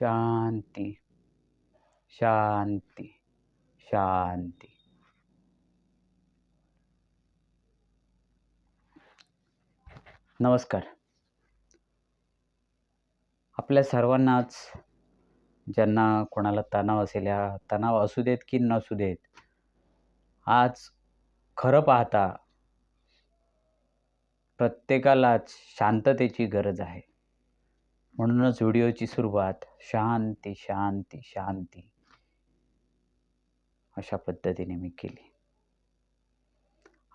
शांती शांती शांती. नमस्कार. आपल्या सर्वांनाच ज्यांना कोणाला तणाव असेल या तणाव असू देत की नसू देत आज खरं पाहता प्रत्येकालाच शांततेची गरज आहे. म्हणूनच व्हिडिओची सुरुवात शांती शांती शांती अशा पद्धतीने मी केली.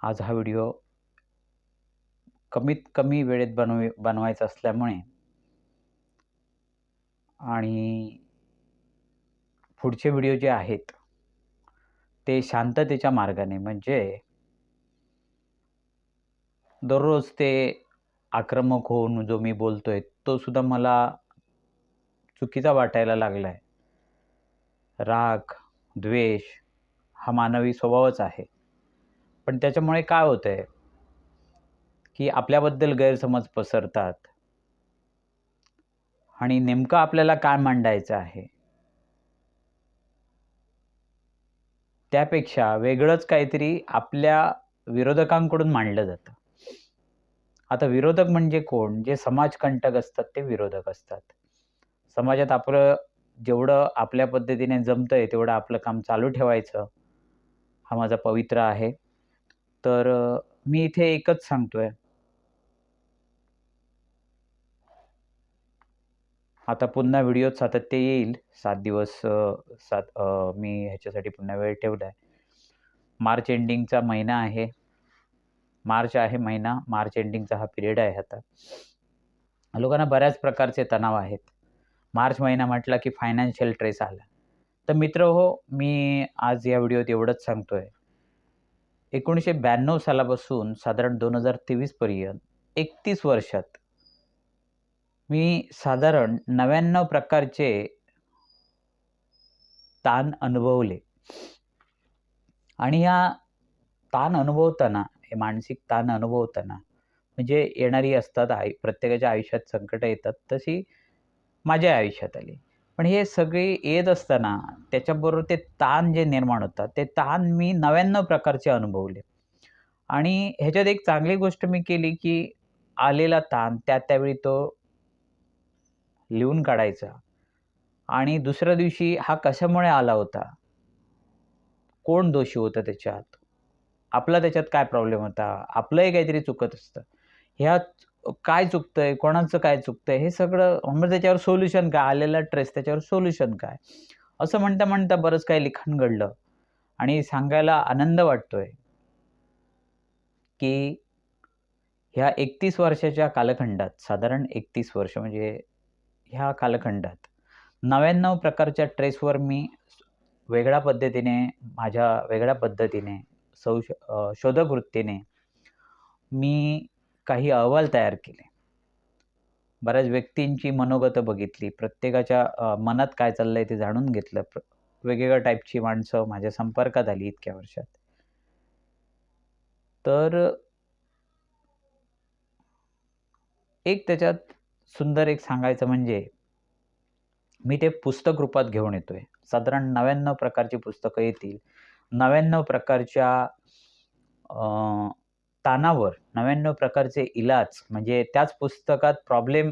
आज हा व्हिडिओ कमीत कमी वेळेत बनव बनवायचा असल्यामुळे आणि पुढचे व्हिडिओ जे आहेत ते शांततेच्या मार्गाने. म्हणजे दररोज ते आक्रमक होऊन जो मी बोलतोय तो सुद्धा मला चुकीचा वाटायला लागला आहे राग द्वेष हा मानवी स्वभावच आहे. पण त्याच्यामुळे काय होतं आहे की आपल्याबद्दल गैरसमज पसरतात आणि नेमकं आपल्याला काय मांडायचं आहे? त्यापेक्षा वेगळंच काहीतरी आपल्या विरोधकांकडून मांडलं जातं. आता विरोधक म्हणजे कोण? जे समाजकंटक असतात ते विरोधक असतात. समाजात आपलं जेवढं आपल्या पद्धतीने जमतं आहे तेवढं आपलं काम चालू ठेवायचं. हा माझा पवित्र आहे. तर मी इथे एकच सांगतोय. आता पुन्हा व्हिडिओ सातत्य येईल. सात दिवस सात मी ह्याच्यासाठी पुन्हा वेळ ठेवला आहे मार्च एंडिंगचा महिना आहे. मार्च आहे महिना मार्च एंडिंगचा हा पिरियड आहे आता. लोकांना बऱ्याच प्रकारचे तणाव आहेत. मार्च महिना म्हटला की फायनान्शियल ट्रेस आला. तर मित्र हो मी आज या व्हिडिओत एवढंच सांगतो आहे एकोणीसशे ब्याण्णव सालापासून साधारण दोन हजार तेवीसपर्यंत एकतीस वर्षात मी साधारण नव्याण्णव प्रकारचे ताण अनुभवले. आणि या ताण अनुभवताना हे मानसिक ताण अनुभवताना म्हणजे येणारी असतात आय प्रत्येकाच्या आयुष्यात संकटं येतात तशी माझ्या आयुष्यात आली. पण हे सगळे येत असताना त्याच्याबरोबर ते ताण जे निर्माण होतात ते ताण मी नव्याण्णव प्रकारचे अनुभवले. आणि ह्याच्यात एक चांगली गोष्ट मी केली की आलेला ताण त्या त्यावेळी तो लिहून काढायचा. आणि दुसऱ्या दिवशी हा कशामुळे आला होता? कोण दोषी होतं त्याच्यात? आपला त्याच्यात काय प्रॉब्लेम होता? आपलंही काहीतरी चुकत असतं. ह्या काय चुकतंय? कोणाचं काय चुकतंय? हे सगळं म्हणजे त्याच्यावर सोल्युशन काय? आलेला ट्रेस त्याच्यावर सोल्युशन काय? असं म्हणता म्हणता बरंच काही लिखाण घडलं. आणि सांगायला आनंद वाटतोय की ह्या एकतीस वर्षाच्या कालखंडात साधारण एकतीस वर्ष म्हणजे ह्या कालखंडात नव्याण्णव प्रकारच्या ट्रेसवर मी वेगळ्या पद्धतीने माझ्या वेगळ्या पद्धतीने सौ शोधक वृत्तीने मी काही अहवाल तयार केले. बऱ्याच व्यक्तींची मनोगतं बघितली. प्रत्येकाच्या मनात काय चाललं आहे ते जाणून घेतलं. वेगवेगळ्या टाईपची माणसं माझ्या संपर्कात आली इतक्या वर्षात. तर एक त्याच्यात सुंदर एक सांगायचं म्हणजे मी ते पुस्तक रूपात घेऊन येतोय. साधारण नव्याण्णव प्रकारची पुस्तकं येतील. नव्याण्णव प्रकारच्या ताणावर नव्याण्णव प्रकारचे इलाज म्हणजे त्याच पुस्तकात प्रॉब्लेम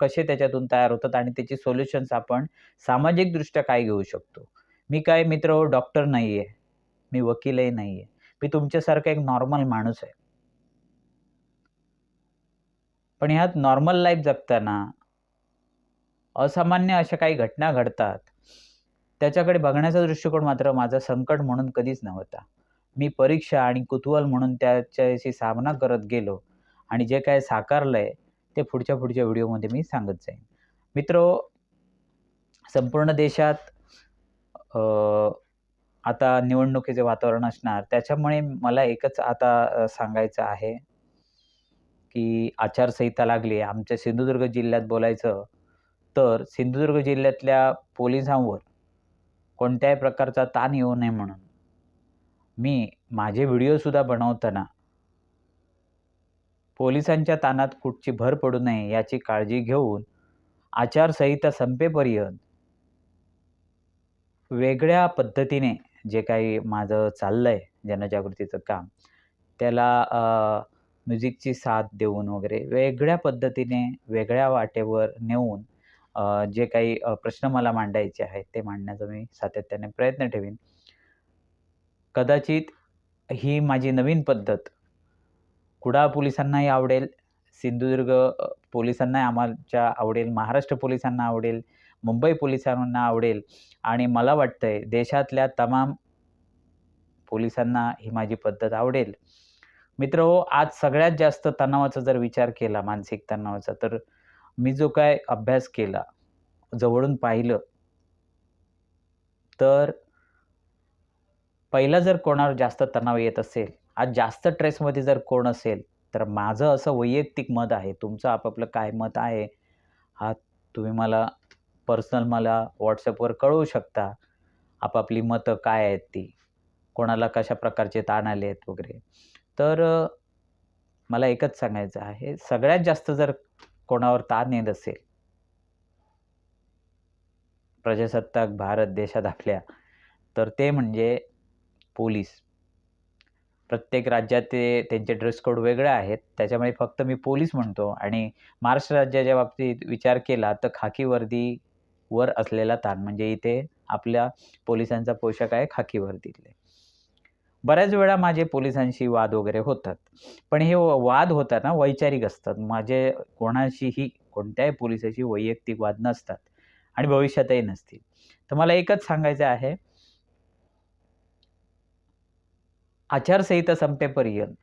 कसे त्याच्यातून तयार होतात आणि त्याची सोल्युशन्स आपण सामाजिकदृष्ट्या काय घेऊ शकतो? मी काय मित्र हो डॉक्टर नाही आहे मी वकीलही नाही आहे मी तुमच्यासारखा एक नॉर्मल माणूस आहे. पण ह्यात नॉर्मल लाईफ जगताना असामान्य अशा काही घटना घडतात. त्याच्याकडे बघण्याचा दृष्टिकोन मात्र माझा संकट म्हणून कधीच नव्हता. मी परीक्षा आणि कुतूहल म्हणून त्याच्याशी सामना करत गेलो आणि जे काय साकारलं आहे ते पुढच्या पुढच्या व्हिडिओमध्ये मी सांगत जाईन. मित्र संपूर्ण देशात आता निवडणुकीचे वातावरण असणार. त्याच्यामुळे मला एकच आता सांगायचं आहे की आचारसंहिता लागली आमच्या सिंधुदुर्ग जिल्ह्यात बोलायचं तर सिंधुदुर्ग जिल्ह्यातल्या पोलिसांवर कोणत्याही प्रकारचा ताण येऊ नये म्हणून. मी माझे व्हिडिओसुद्धा बनवताना पोलिसांच्या ताणात कुठची भर पडू नये याची काळजी घेऊन आचारसंहिता संपेपर्यंत वेगळ्या पद्धतीने जे काही माझं चाललं आहे जनजागृतीचं काम त्याला म्युझिकची साथ देऊन वगैरे वेगळ्या पद्धतीने वेगळ्या वाटेवर नेऊन जे काही प्रश्न मला मांडायचे आहेत ते मांडण्याचा मी सातत्याने प्रयत्न ठेवीन. कदाचित ही माझी नवीन पद्धत कुडाळ पोलिसांनाही आवडेल सिंधुदुर्ग पोलिसांना आम्हाच्या आवडेल महाराष्ट्र पोलिसांना आवडेल मुंबई पोलिसांना आवडेल आणि मला वाटतंय देशातल्या तमाम पोलिसांना ही माझी पद्धत आवडेल. मित्र हो आज सगळ्यात जास्त तणावाचा जर विचार केला मानसिक तणावाचा तर मी जो काय अभ्यास केला जवळून पाहिलं तर पहिला जर कोणावर जास्त तणाव येत असेल आज जास्त ट्रेसमध्ये जर कोण असेल तर माझं असं वैयक्तिक मत आहे तुमचं आपापलं काय मत आहे हा तुम्ही मला पर्सनल मला व्हॉट्सअपवर कळवू शकता आपापली मतं काय आहेत ती कोणाला कशा प्रकारचे ताण आले आहेत वगैरे. तर मला एकच सांगायचं आहे सगळ्यात जास्त जर कोणावर ताण येत असेल? प्रजासत्ताक भारत देशात आपल्या. तर ते म्हणजे पोलीस. प्रत्येक राज्यात ते त्यांचे ड्रेस कोड वेगळे आहेत. त्याच्यामुळे फक्त मी पोलीस म्हणतो. आणि महाराष्ट्र राज्याच्या बाबतीत विचार केला तर खाकी वर्दीवर असलेला ताण. म्हणजे इथे आपल्या पोलिसांचा पोशाख आहे खाकी वर्दीतले बऱ्याच वेळा माझे पोलिसांशी वाद वगैरे होतात. पण हे वाद होताना वैचारिक असतात. माझे कोणाशीही कोणत्याही पोलिसाशी वैयक्तिक वाद नसतात आणि भविष्यातही नसतील. तर मला एकच सांगायचं आहे. आचारसंहिता संपेपर्यंत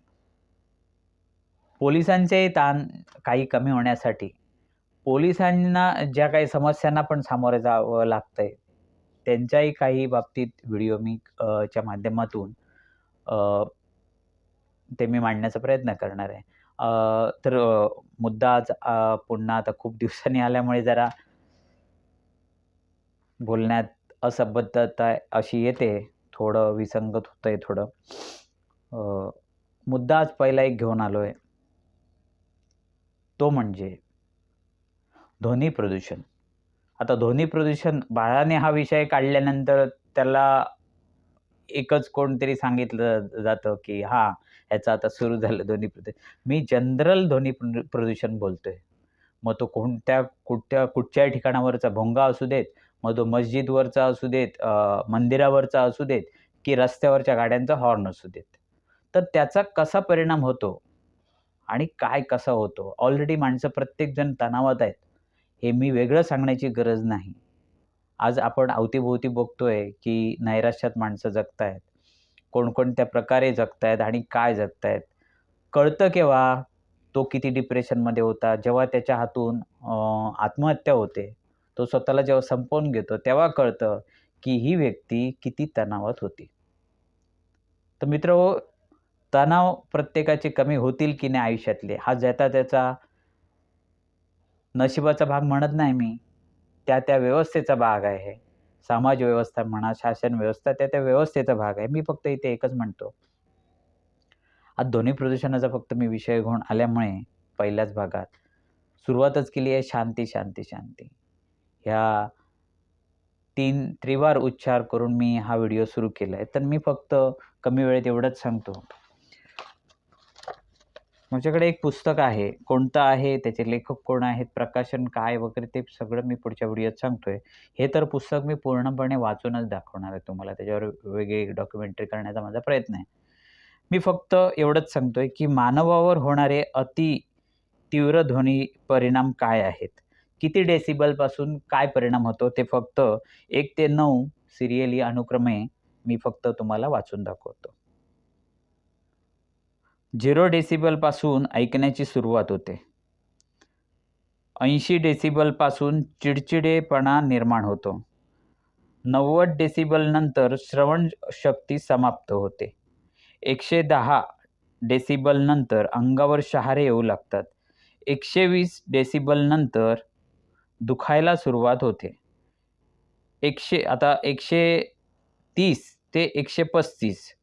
पोलिसांचे ताण काही कमी होण्यासाठी पोलिसांना ज्या काही समस्यांना पण सामोरे जावं लागतंय त्यांच्याही काही बाबतीत व्हिडिओ मी च्या माध्यमातून ते मी मांडण्याचा प्रयत्न करणार आहे. तर मुद्दा आज पुन्हा आता खूप दिवसांनी आल्यामुळे जरा बोलण्यात असभ्यता अशी येते. थोडं विसंगत होतं आहे थोडं मुद्दा आज पहिला एक घेऊन आलो आहे तो म्हणजे ध्वनी प्रदूषण. आता ध्वनी प्रदूषण बाळाने हा विषय काढल्यानंतर त्याला एकच कोणतरी सांगितलं जातं की हां ह्याचं आता सुरू झालं ध्वनी प्रदूषण मी जनरल ध्वनी प्रदूषण बोलतोय. मग तो कोणत्या कुठच्या कुठच्याही ठिकाणावरचा भोंगा असू देत मग तो मस्जिदवरचा असू देत मंदिरावरचा असू देत की रस्त्यावरच्या गाड्यांचा हॉर्न असू देत. तर त्याचा कसा परिणाम होतो आणि काय कसा होतो? ऑलरेडी माणसं प्रत्येकजण तणावात आहेत. हे मी वेगळं सांगण्याची गरज नाही. आज आपण अवतीभोवती बघतोय की नैराश्यात माणसं जगतायत. कोणकोणत्या प्रकारे जगतायत आणि काय जगतायत. कळतं केव्हा तो किती डिप्रेशनमध्ये होता जेव्हा त्याच्या हातून आत्महत्या होते. तो स्वतःला जेव्हा संपवून घेतो तेव्हा कळतं की ही व्यक्ती किती तणावात होती. तर मित्र हो, तणाव प्रत्येकाचे कमी होतील की नाही आयुष्यातले? हा ज्याचा त्याचा नशिबाचा भाग म्हणत नाही मी. त्या त्या व्यवस्थेचा भाग आहे. समाज व्यवस्था म्हणा शासन व्यवस्था त्या त्या व्यवस्थेचा भाग आहे. मी फक्त इथे एकच म्हणतो. आज ध्वनी प्रदूषणाचा फक्त मी विषय घेऊन आल्यामुळे पहिल्याच भागात सुरुवातच केली आहे शांती शांती शांती. ह्या तीन त्रिवार उच्चार करून मी हा व्हिडिओ सुरू केला आहे तर मी फक्त कमी वेळेत एवढंच सांगतो. माझ्याकडे एक पुस्तक आहे. कोणतं आहे? त्याचे लेखक कोण आहेत? प्रकाशन काय? वगैरे ते सगळं मी पुढच्या व्हिडिओत सांगतोय. हे तर पुस्तक मी पूर्णपणे वाचूनच दाखवणार आहे तुम्हाला. त्याच्यावर वेगळी डॉक्युमेंटरी करण्याचा माझा प्रयत्न आहे. मी फक्त एवढंच सांगतोय की मानवावर होणारे अति तीव्र ध्वनी परिणाम काय आहेत? किती डेसिबलपासून काय परिणाम होतो? ते फक्त एक ते नऊ सिरियली अनुक्रमे मी फक्त तुम्हाला वाचून दाखवतो. झिरो डेसिबलपासून ऐकण्याची सुरुवात होते. ऐंशी डेसिबलपासून चिडचिडेपणा निर्माण होतो. नव्वद डेसिबलनंतर श्रवण शक्ती समाप्त होते. एकशे दहा डेसिबलनंतर अंगावर शहारे येऊ लागतात. एकशे वीस डेसिबलनंतर दुखायला सुरुवात होते. एकशे आता एकशे तीस ते एकशे पस्तीस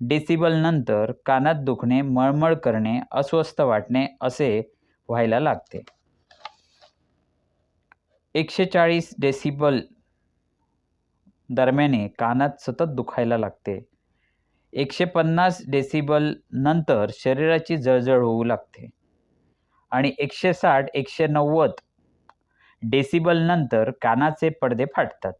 डेसिबलनंतर कानात दुखणे मळमळ करणे अस्वस्थ वाटणे असे व्हायला लागते. एकशे चाळीस डेसिबल दरम्याने कानात सतत दुखायला लागते. एकशे पन्नास डेसिबल नंतर शरीराची जळजळ होऊ लागते. आणि एकशे साठ एकशे नव्वद डेसिबल नंतर कानाचे पडदे फाटतात.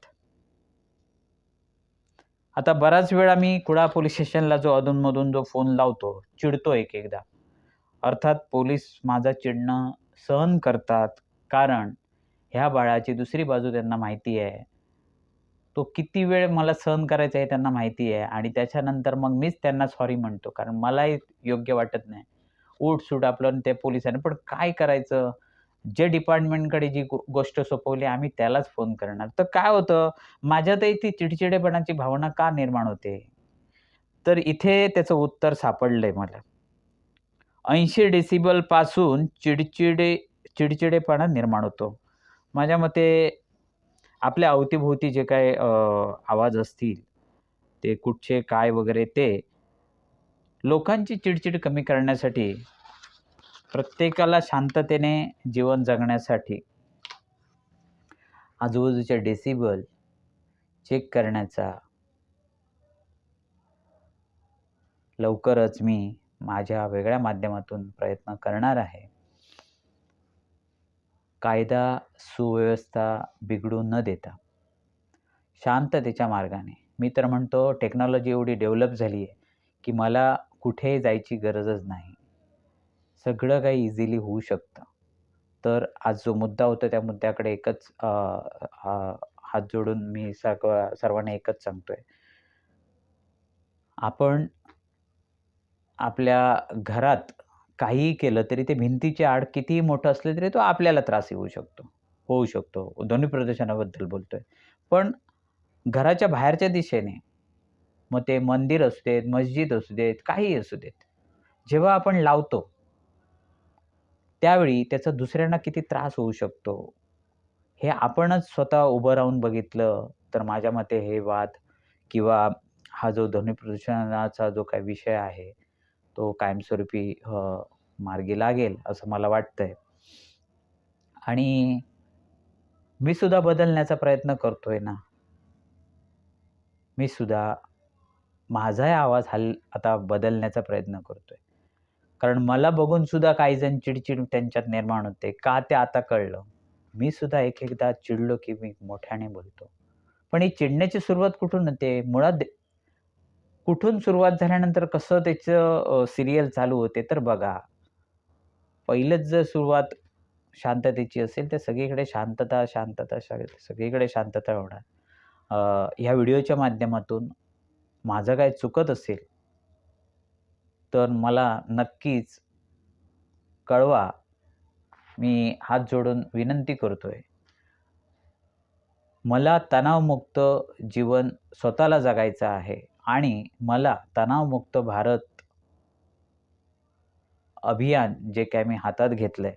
आता बराच वेळा मी कुडा पोलीस स्टेशनला जो अधूनमधून जो फोन लावतो चिडतो एक एकदा. अर्थात पोलीस माझा चिडणं सहन करतात कारण ह्या बाळाची दुसरी बाजू त्यांना माहिती आहे. तो किती वेळ मला सहन करायचा आहे त्यांना माहिती आहे आणि त्याच्यानंतर मग मीच त्यांना सॉरी म्हणतो कारण मलाही योग्य वाटत नाही. उठ सूट आपलं त्या पोलिसांनी पण काय करायचं? जे डिपार्टमेंटकडे जी गो गोष्ट सोपवली आम्ही त्यालाच फोन करणार. तर काय होतं माझ्यातही ती चिडचिडेपणाची भावना का निर्माण होते? तर इथे त्याचं उत्तर सापडलं आहे मला. ऐंशी डेसिबलपासून चिडचिडे चिडचिडेपणा निर्माण होतो. माझ्या मते आपल्या अवतीभोवती जे काय आवाज असतील ते कुठचे काय वगैरे ते लोकांची चिडचिड कमी करण्यासाठी प्रत्येकाला शांततेने जीवन जगण्यासाठी आजूबाजूच्या डेसिबल चेक करण्याचा लवकरच मी माझ्या वेगळ्या माध्यमातून प्रयत्न करणार आहे. कायदा सुव्यवस्था बिघडू न देता शांततेच्या मार्गाने. मी तर म्हणतो टेक्नॉलॉजी एवढी डेव्हलप झाली आहे की मला कुठेही जायची गरजच नाही. सगळं काही इझिली होऊ शकतं. तर आज जो मुद्दा होता त्या मुद्द्याकडे एकच हात जोडून मी सर्व सर्वांना एकच सांगतो आहे आपण आपल्या घरात काहीही केलं तरी ते भिंतीचे आड कितीही मोठं असलं तरी तो आपल्याला त्रास येऊ शकतो होऊ शकतो. ध्वनी प्रदूषणाबद्दल बोलतो आहे पण घराच्या बाहेरच्या दिशेने मग ते मंदिर असू देत मस्जिद असू देत काही असू देत जेव्हा आपण लावतो त्यावेळी त्याचा दुसऱ्यांना किती त्रास होऊ शकतो? हे आपणच स्वतः उभं राहून बघितलं तर माझ्या मते हे वाद किंवा हा जो ध्वनी प्रदूषणाचा जो काही विषय आहे तो कायमस्वरूपी मार्गी लागेल असं मला वाटतं आहे आणि मी सुद्धा बदलण्याचा प्रयत्न करतोय ना. मी सुद्धा माझाही आवाज हल आता बदलण्याचा प्रयत्न करतोय. कारण मला बघून सुद्धा काही जण चिडचिड त्यांच्यात निर्माण होते. का ते आता कळलं? मी सुद्धा एक एकदा चिडलो की मी मोठ्याने बोलतो. पण ही चिडण्याची सुरुवात कुठून होते? मुळात कुठून सुरुवात झाल्यानंतर कसं त्याचं सिरियल चालू होते तर बघा. पहिलंच जर सुरुवात शांततेची असेल तर सगळीकडे शांतता शांतता सगळीकडे शांतता होणार. ह्या व्हिडिओच्या माध्यमातून माझं काय चुकत असेल? तर मला नक्कीच कळवा. मी हात जोडून विनंती करतोय. मला तणावमुक्त जीवन स्वतःला जगायचं आहे आणि मला तणावमुक्त भारत अभियान जे काय मी हातात घेतलं आहे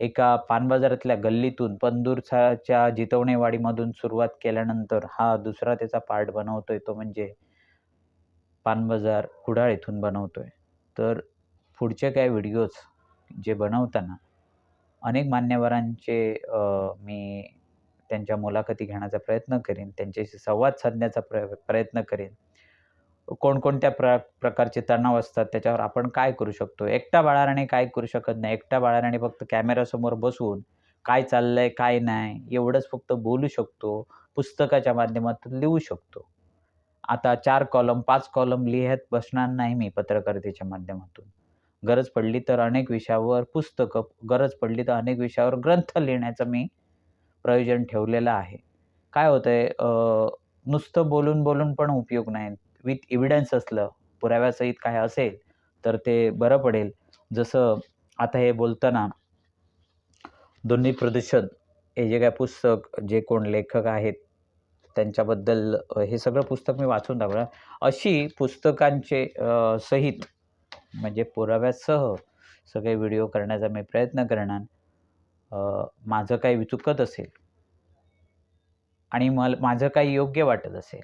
एका पानबाजारातल्या गल्लीतून पंदूरच्या जितवणेवाडीमधून सुरुवात केल्यानंतर हा दुसरा त्याचा पार्ट बनवतोय तो म्हणजे पानबाजार कुडाळ इथून बनवतो आहे तर पुढचे काय व्हिडिओज जे बनवताना अनेक मान्यवरांचे मी त्यांच्या मुलाखती घेण्याचा प्रयत्न करेन त्यांच्याशी संवाद साधण्याचा प्र प्रयत्न करेन. कोणकोणत्या प्र प्रकारचे तणाव असतात त्याच्यावर आपण काय करू शकतो? एकटा बाळाराने काय करू शकत नाही? एकटा बाळाराने फक्त कॅमेरासमोर बसून काय चाललंय काय नाही एवढंच फक्त बोलू शकतो पुस्तकाच्या माध्यमातून लिहू शकतो. आता चार कॉलम पाच कॉलम लिहित बसणार नाही मी पत्रकारितेच्या माध्यमातून. गरज पडली तर अनेक विषयावर पुस्तकं गरज पडली तर अनेक विषयावर ग्रंथ लिहिण्याचं मी प्रयोजन ठेवलेलं आहे. काय होतं आहे नुसतं बोलून बोलून पण उपयोग नाही. विथ एव्हिडन्स असलं पुराव्यासहित काय असेल तर ते बरं पडेल. जसं आता हे बोलताना दोन्ही प्रदूषण हे जे काय पुस्तक जे कोण लेखक आहेत त्यांच्याबद्दल हे सगळं पुस्तक मी वाचून दाखवलं अशी पुस्तकांचे सहित म्हणजे पुराव्यासह सगळे व्हिडिओ करण्याचा मी प्रयत्न करणार. माझं काही चुकत असेल आणि मल माझं काही योग्य वाटत असेल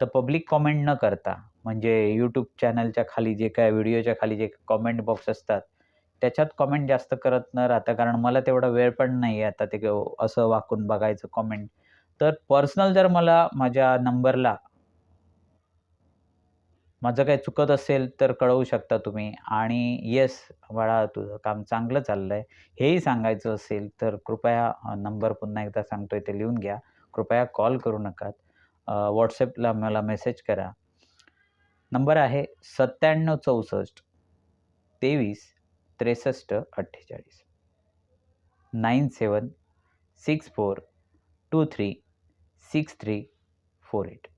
तर पब्लिक कॉमेंट न करता म्हणजे यूट्यूब चॅनलच्या खाली जे काय व्हिडिओच्या खाली जे कॉमेंट बॉक्स असतात त्याच्यात कॉमेंट जास्त करत न राहता कारण मला तेवढा वेळ पण नाही आहे आता ते असं वाकून बघायचं कॉमेंट. तर पर्सनल जर मला माझ्या नंबरला माझं काही चुकत असेल तर कळवू शकता तुम्ही. आणि येस बाळा तुझं काम चांगलं चाललं आहे हेही सांगायचं असेल तर कृपया नंबर पुन्हा एकदा सांगतो आहे ते लिहून घ्या. कृपया कॉल करू नका. व्हॉट्सॲपला मला मेसेज करा. नंबर आहे सत्त्याण्णव चौसष्ट तेवीस त्रेसष्ट अठ्ठेचाळीस. Nine seven six four two three six three four eight